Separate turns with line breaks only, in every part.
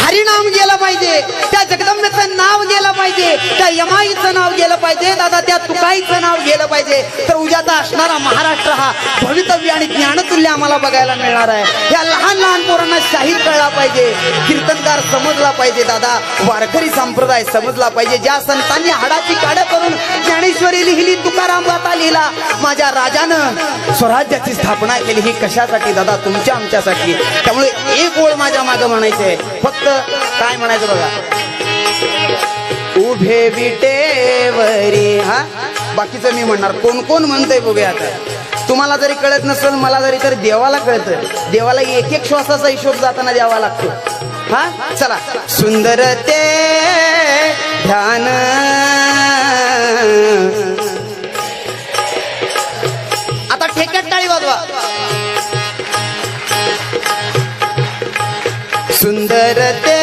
हरिनाम गेलं पाहिजे. त्या जगदंबेचं नाव गेलं पाहिजे. त्या यमाईचं नाव गेलं पाहिजे. दादा त्या तुकाईचं नाव गेलं पाहिजे. तर उद्याचा असणारा महाराष्ट्र हा भवितव्य आणि ज्ञानतुल्य आम्हाला बघायला मिळणार आहे. या लहान लहान पोरांना शाहीर कळला पाहिजे. कीर्तनकार समजला पाहिजे दादा. वारकरी संप्रदाय समजला पाहिजे. ज्या संतांनी हाडाची काढत लिहिला. माझ्या राजानं स्वराज्याची स्थापना केली. ही कशासाठी दादा? तुमच्या आमच्यासाठी. त्यामुळे एक ओळ माझ्या मागं म्हणायचंय. फक्त काय म्हणायचं बघा? उभे विटेवरी हा? बाकीचं मी म्हणणार. कोण कोण म्हणतंय बघूया आता. तुम्हाला जरी कळत नसेल मला जरी तर देवाला कळतं. देवाला एक एक श्वासाचा हिशोब जाताना द्यावा लागतो. हा? चला. सुंदर ते ध्यान. ठेक्यात टाळी वाजवा. सुंदर ते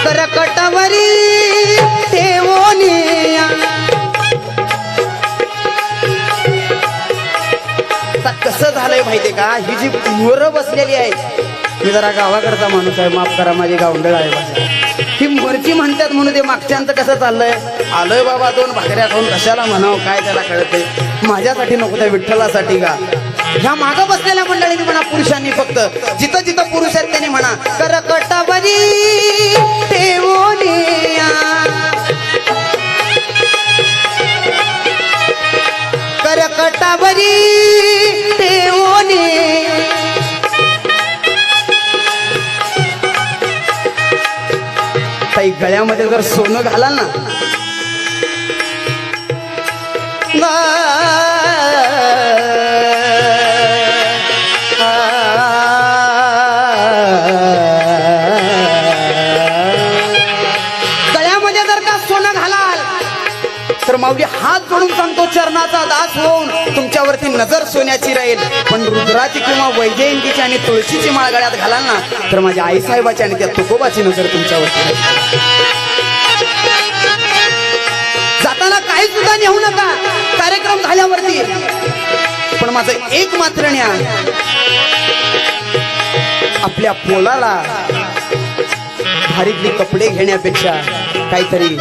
करकटावरी ठेवोनिया आता कसं झालंय माहितीये का? ही जी मोर बसलेली आहे मी जरा गावाकडचा माणूस आहे माफ करा माझी गावंडळ आहे भाषा ही मोरची म्हणतात म्हणून ते मागच्यांचं कसं चाललंय? आलोय बाबा दोन भाकऱ्या खाऊन कशाला म्हणावं काय त्याला कळते माझ्यासाठी नको त्या विठ्ठलासाठी का ह्या मागं बसलेल्या मंडळींनी म्हणा पुरुषांनी फक्त. जिथं जिथं पुरुष आहेत त्यांनी म्हणा करकटावरी गळ्यामध्ये जर सोनं घालाल ना. तर माऊली हात जोडून सांगतो चरणाचा दास होऊन तुमच्यावरती नजर सोन्याची राहील. पण रुद्राची किंवा वैजयंतीची आणि तुळशीची माळ गळ्यात घालाल ना तर माझ्या आईसाहेबाची आणि त्या तुकोबाची नजर तुमच्यावरती राहील. जाताना काही सुद्धा नेऊ नका. कार्यक्रम झाल्यावरती. पण माझं एक मात्र ज्ञान आपल्या पोलाला भारीतली कपडे घेण्यापेक्षा काहीतरी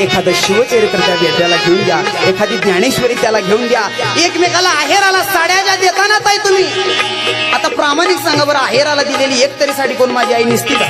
एखादं शिवचरित्र त्या बेट्याला घेऊन द्या. एखादी ज्ञानेश्वरी त्याला घेऊन द्या. एकमेकाला आहेराला साड्या ज्या देताना ताई तुम्ही. आता प्रामाणिक सांगा बरं आहेराला दिलेली एक तरी साडी कोण माझी आई निसती का?